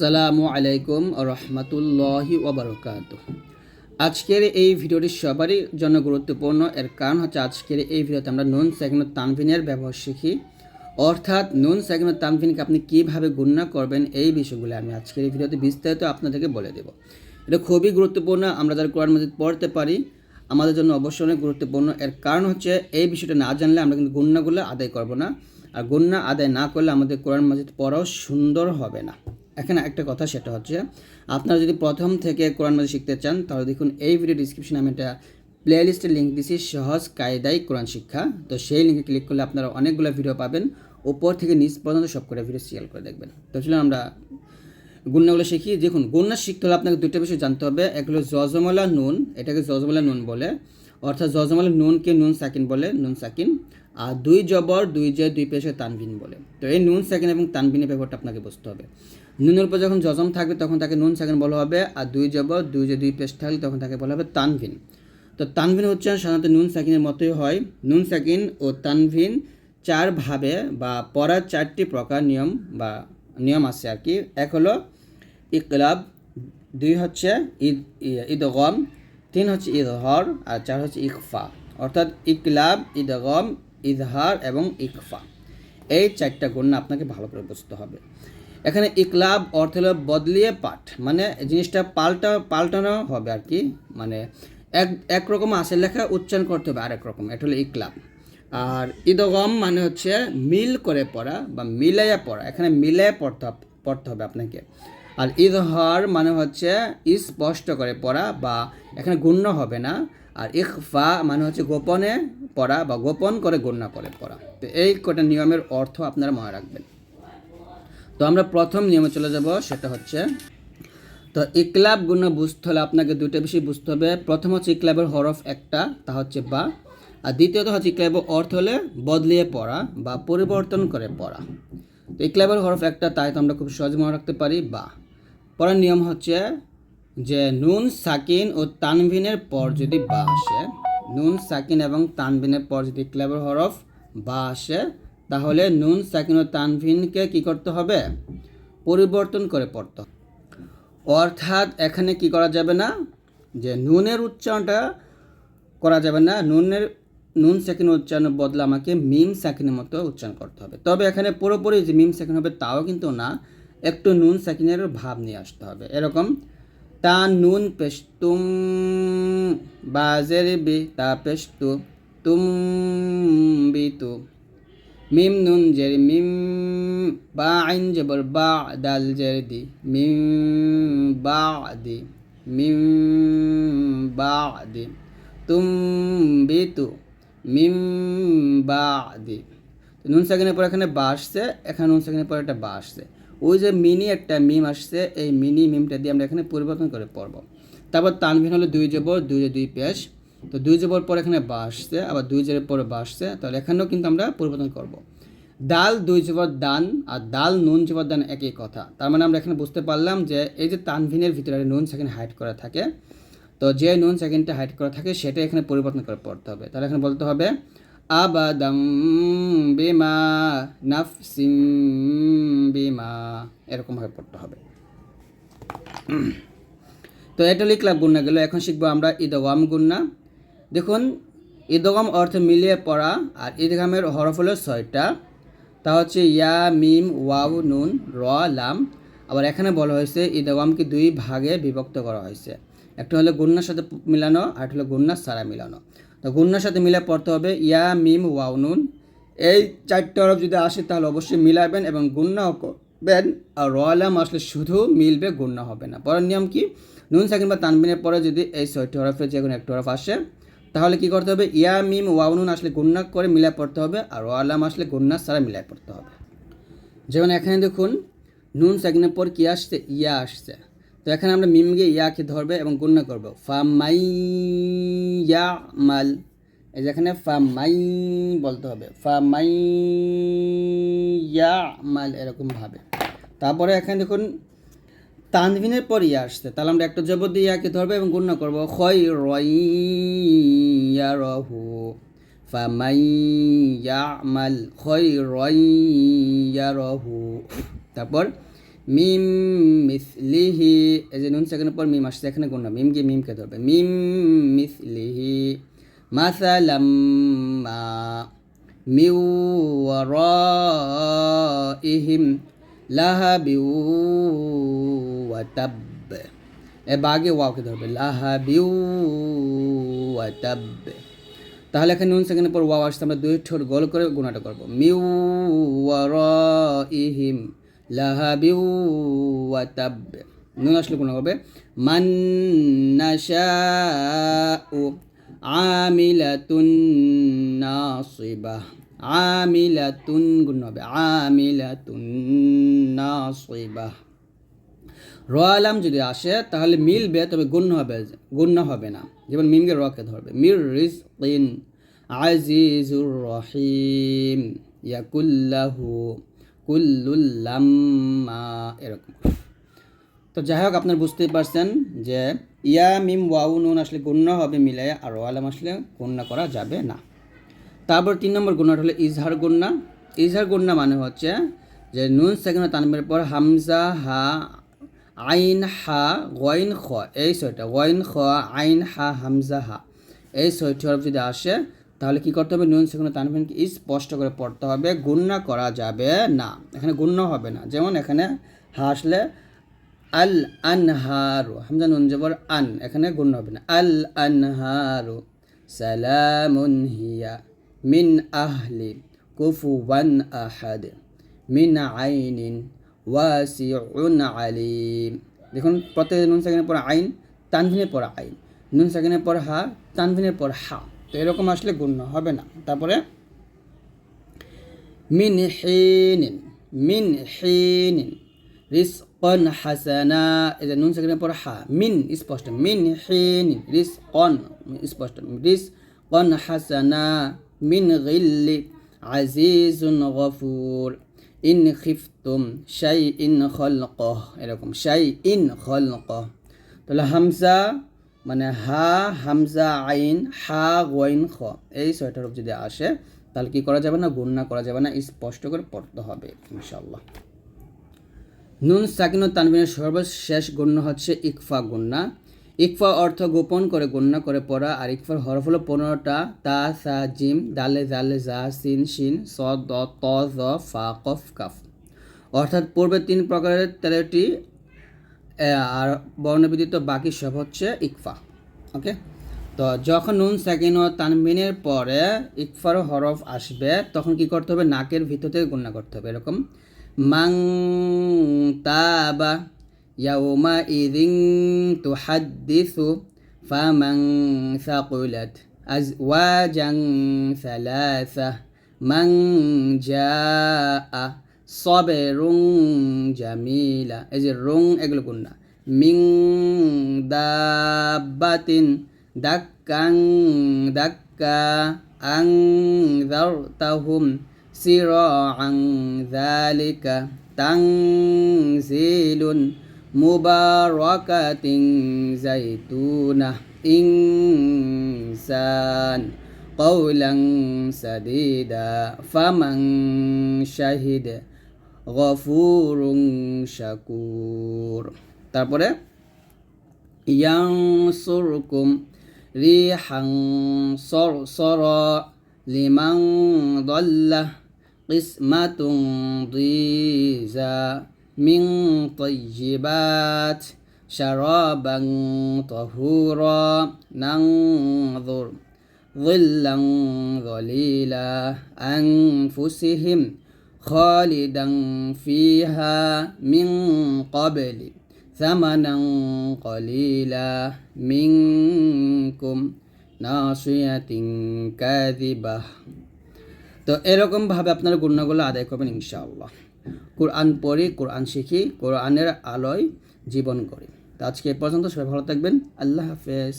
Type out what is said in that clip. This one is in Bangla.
আসসালামু আলাইকুম রহমতুল্লাহি ওবরকাত আজকের এই ভিডিওটি সবারই জন্য গুরুত্বপূর্ণ। এর কারণ হচ্ছে আজকের এই ভিডিওতে আমরা নুন সেকেন্ড তানভিনের ব্যবহার শিখি। অর্থাৎ নুন সেকেন্ড তানভিনকে আপনি কীভাবে গুণনা করবেন এই বিষয়গুলো আমি আজকের এই ভিডিওতে বিস্তারিত আপনাদেরকে বলে দেব। এটা খুবই গুরুত্বপূর্ণ, আমরা যারা কোরআন মজিদ পড়তে পারি, আমাদের জন্য অবশ্যই অনেক গুরুত্বপূর্ণ। এর কারণ হচ্ছে এই বিষয়টা না জানলে আমরা কিন্তু গুণনাগুলো আদায় করব না। আর গুণনা আদায় না করলে আমাদের কোরআন মজিদ পড়াও সুন্দর হবে না। এখানে একটা কথা সেটা হচ্ছে, আপনারা যদি প্রথম থেকে কোরআন মাজিদ শিখতে চান, তাহলে দেখুন এই ভিডিও ডিসক্রিপশনে আমি একটা প্লে লিস্টের লিঙ্ক দিছি সহজ কায়দাই কোরআন শিক্ষা। তো সেই লিঙ্কে ক্লিক করলে আপনারা অনেকগুলো ভিডিও পাবেন ওপর থেকে নিচ পর্যন্ত সব করে ভিডিও সিরিয়াল করে দেখবেন। তো চলুন আমরা গুণনাগুলো শিখি। দেখুন গুণনা শিখতে হলে আপনাকে দুইটা বিষয় জানতে হবে, এক হলো জজমলা নুন, এটাকে জজমলা নুন বলে। অর্থাৎ জজমলা নুনকে নুন সাকিন বলে, নুন সাকিন। আর দুই জবর, দুই জয়, দুই পেশে তানবিন বলে। তো এই নুন সাকিন এবং তানবিনের ব্যাপারটা আপনাকে বুঝতে হবে। নুনের উপর যখন জজম থাকবে, তখন তাকে নুন সাকিন বলা হবে। আর দুই জবর, দুই যে দুই পেশ থাকলে তখন তাকে বলা হবে তানভিন। তো তানভিন উচ্চারণ সাধারণত নুন সাকিনের মতোই হয়। নুন সাকিন ও তানভিন চার ভাবে বা পড়ার চারটি প্রকার নিয়ম বা নিয়ম আছে আর কি। এক হলো ইকলাব, দুই হচ্ছে ঈদ ঈদগম তিন হচ্ছে ইদহর আর চার হচ্ছে ইকফা অর্থাৎ ইকলাব ঈদগম ইজহার এবং ইকফা এই চারটা গুণ আপনাকে ভালো করে বুঝতে হবে। এখানে ইকলাব অর্থ হলো বদলিয়ে পাঠ। মানে জিনিসটা পাল্টা, পাল্টানো হবে আর কি। মানে এক একরকম আসে লেখা, উচ্চারণ করতে হবে আরেক রকম। এটা হলো ইকলাব। আর ঈদগম মানে হচ্ছে মিল করে পড়া বা মিলাইয়া পড়া। এখানে মিলাইয়া পড়তে পড়তে হবে আপনাকে। আর ইজহার মানে হচ্ছে স্পষ্ট করে পড়া বা এখানে গুণ্য হবে না। আর ইকফা মানে হচ্ছে গোপনে পড়া বা গোপন করে গণ্য করে পড়া। তো এই কটা নিয়মের অর্থ আপনারা মনে রাখবেন। তো আমরা প্রথম নিয়মে চলে যাব, সেটা হচ্ছে, তো ইকলাব গুণ বুঝতে হলে আপনাকে দুইটা বিষয় বুঝতে হবে। প্রথম হচ্ছে ইকলাবের হরফ একটা, তা হচ্ছে বা। আর দ্বিতীয়ত হচ্ছে ইকলাবের অর্থ হলে বদলিয়ে পড়া বা পরিবর্তন করে পড়া। তো ইকলাবের হরফ একটা, তাই তো আমরা খুব সহজে মনে রাখতে পারি, বা। পরের নিয়ম হচ্ছে যে নুন, সাকিন ও তানভিনের পর যদি বা আসে, নুন, সাকিন এবং তানভিনের পর যদি ইকলাবের হরফ বা আসে, তাহলে নুন, সাকিন ও তানভিনকে কি করতে হবে? পরিবর্তন করে পড়তে অর্থাৎ এখানে কি করা যাবে না? যে নুনের উচ্চারণটা করা যাবে না। নুনের, নুন সেকেন্ড উচ্চারণের বদলে আমাকে মিম সেকেন্ডের মতো উচ্চারণ করতে হবে। তবে এখানে পুরোপুরি যে মিম সেকেন্ড হবে তাও কিন্তু না। একটু নুন সেকেন্ডের ভাব নিয়ে আসতে হবে। এরকম, তা নুন পেস্তুম বাজের বি তা পেস্তু তুম বি তু মিম নুন জের মিম বা আইন জবর বা দাল জের দি। মিম বা দি, মিম বা দি। তুম বিতু, মিম বা দি। নুন সেকেন্ডের পর এখানে বা আসছে, এখানে নুন সেকেন্ডের পর একটা বা আসছে। ওই যে মিনি একটা মিম আসছে, এই মিনি মিমটা দিয়ে আমরা এখানে পরিবর্তন করে পড়ব। তারপর তানভিন হলো দুই জবর দুই দুই পেশ। তো দুই জবর পর এখানে বা আসছে, আবার দুই জের পরে বা আসছে, তাহলে এখানেও কিন্তু আমরা পরিবর্তন করব। ডাল দুই জবর দান আর ডাল নুন জবর দান একই কথা। তার মানে আমরা এখানে বুঝতে পারলাম যে এই যে তানভিনের ভিতরে নুন সেকেন্ড হাইড করা থাকে, তো যে নুন সেকেন্ডটা হাইড করা থাকে সেটা এখানে পরিবর্তন করে পড়তে হবে। তাহলে এখানে বলতে হবে আবাদাম বিমা নাফসিম বিমা। এরকমভাবে পড়তে হবে। তো এটা লিখলাম গুন্না গেল, এখন শিখব আমরা ঈদগাম গুন্না দেখুন ঈদগাম অর্থ মিলিয়ে পড়া আর ঈদগামের হরফ হলো ছয়টা। তা হচ্ছে ইয়া, মিম, ওয়াও, নুন, র, লাম। আবার এখানে বলা হয়েছে ঈদগামকে দুই ভাগে বিভক্ত করা হয়েছে। একটা হলো গুন্নার সাথে মিলানো, আর একটা হলো গুন্নার সারা মিলানো। তো গুন্নার সাথে মিলে পড়তে হবে ইয়া, মিম, ওয়াও, নুন। এই চারটে হরফ যদি আসে তাহলে অবশ্যই মিলাবেন এবং গুন্নাও করবেন। আর রয়ালাম আসলে শুধু মিলবে গুন্না হবে না। পরের নিয়ম কি? নুন, সাকিন বা তানবিনের পরে যদি এই ছয়টি হরফের যে কোনো একটা হরফ আসে, তাহলে কি করতে হবে? ইয়া, মিম, ওয়াও, নুন আসলে গুন্না করে মিলায় পড়তে হবে আর রয়ালাম আসলে গুন্না সারা মিলায় পড়তে হবে। যেমন এখানে দেখুন, নুন, সাকিনের পর কি আসছে? ইয়া আসছে। তো এখানে আমরা মিমকে ইয়াকে ধরবে এবং গুণ্য করব। ফা মাই ইয়া মাল এই যেখানে ফা মাই বলতে হবে। ফা মাই ইয়া মাল এরকমভাবে। তারপরে এখানে দেখুন, তানভিনের পর ইয়া আসছে। তাহলে আমরা একটা জবর দিয়ে ইয়াকে ধরবো এবং গুণ্য করব। খয় রয় ইয়া রহু ফামাই ইয়ামাল খয়রান ইয়ারাহু তারপর মিম মিসলিহি, এই যে নুন সেকেন্ডের পর মিম আসছে, এখানে গুণ না, মিম গিয়ে মিমকে ধরবে। মিম মিসলিহি, মাসালাম মা মিউ ওয়ারাইহিম লাহাবিউ ওয়াতাব। এ বাগে ওয়াওকে ধরবে, লাহাবিউ ওয়াতাব। তাহলে এখানে নুন সেকেন্ডের পর ওয়াও আসছে, আমরা দুই ঠোঁট গোল করে গুণাটা করব। মিউ ওয়ারাইহিম লাহাবিউ ওয়াতাব নুন আসলে গুণ হবে? মান নাশাউ আমিলাতুন নাসিবাহ আমিলাতুন গুণ হবে। আমিলাতুন নাসিবাহ র আলাম যদি আসে, তাহলে মিলবে, তবে গুণ হবে গুণ্য হবে না। যেমন মিমকে রকে ধরবে। মির রিজ আজিজুর রহিম। ইয়াকুল্লাহু কুল্লুল্লাম্মা এরকম। তো যাই হোক, আপনার বুঝতেই পারছেন যে ইয়া, মিম, ওয়াউ, নুন আসলে গুণ্য হবে মিলাইয়া আর র আলাম আসলে গুণ্য করা যাবে না। তারপর তিন নম্বর গুণাটা হলো ইজহার গুন্না ইজহার গুন্না মানে হচ্ছে যে নুন সেকেন্ড তানবের পর হামজা, হা, আইন, হা গইন খ, এই ছয়টা গইন খ, আইন, হা, হামজা, হা, এই ছয়টি হরফ যদি আসে তাহলে কি করতে হবে? নুন সেখানে তানবিনকে স্পষ্ট করে পড়তে হবে। গুণ্য করা যাবে না। এখানে গুণ্য হবে না। যেমন এখানে হা আসলে আল আনহারু, হামজা নুন জবর আন, এখানে গুণ্য হবে না। আল আনহারু সালামুন হিয়া মিন আহলি কুফুওয়ান আহাদ মিন আইনিন ওয়াসিউন আলিম। দেখুন প্রত্যেক নুন সেকেন্ডের পর আইন, তানভিনের পর আইন। নুন সেকেন্ডের পর হা, তানভিনের পর হা। তো এরকম আসলে গুণ্য হবে না। তারপরে, মিন হিনিন মিন হিনিন, রিসকন হাসানা, এই যে নুন সেকেন্ডের পর হা, মিন স্পষ্ট, মিন হিনিন, রিসকন, স্পষ্ট, রিসকন হাসানা, মিন গিল্লি, আজিজুন গফুর, ইন খিফতুম শাই ইন খলকহ, এরকম শাই ইন খলকহ। তাহলে হামজা মানে হা, হামজা, আইন, হা গোয়াইন খ। এই ছয়টা রূপ যদি আসে, তাহলে কি করা যাবে না? গুণনা করা যাবে না। স্পষ্ট করে পড়তে হবে ইনশাল্লাহ নুন, সাকিন তানবিনের সর্বশেষ গণ্য হচ্ছে ইকফা গুন্না ইকফা অর্থ গোপন করে গণ্য করে পড়া, আর ইকফার হরফ হলো পনেরোটা। তা, সা, জিম, দালে, জালে, জা, সিন, শিন, স, দ, ত, জ, ফা, কফ, কাফ। অর্থাৎ পূর্বে তিন প্রকারের তেরোটি আর বর্ণবিদিত বাকি সব হচ্ছে ইকফা, ওকে? তো যখন নুন সাকিন ও তানবিনের পরে ইকফার হরফ আসবে, তখন কি করতে হবে? নাকের ভিতর থেকে গুণনা করতে হবে, এরকম। মাং তাবা ইয়াউমা ইদিং তু হাদ্দিসু ফামাং সাকুলাত আজওয়াজাং সালাসা। মাং জা জাআ من جاء صبر جميلة إذا رون এগুলো কোনটা মিং দাব্বাতিন দাক্কাং দাক্কা أنذرتهم سراعا ذلك تنزيل মুবারকাতিং জাইতুনা ইনসান قولا سديدا فمن شهد غفور শাকুর তারপরে ইয়ানসুরকুম রিহাং সরসরা লিমান দল্লা কিসমাতুন দিজা من طيبات شرابا طهورا ننظر ظلا ظليلا أنفسهم خالدا فيها من قبل ثمنا قليلا منكم ناصية كاذبة তো এরকমভাবে আপনারা গুণাগুলো আদায় করবেন ইনশাআল্লাহ কোরআন পড়ি কোরআন শিখি কোরআনের আলোয় জীবন করি তো আজকে এ পর্যন্ত সবাই ভালো থাকবেন আল্লাহ হাফেজ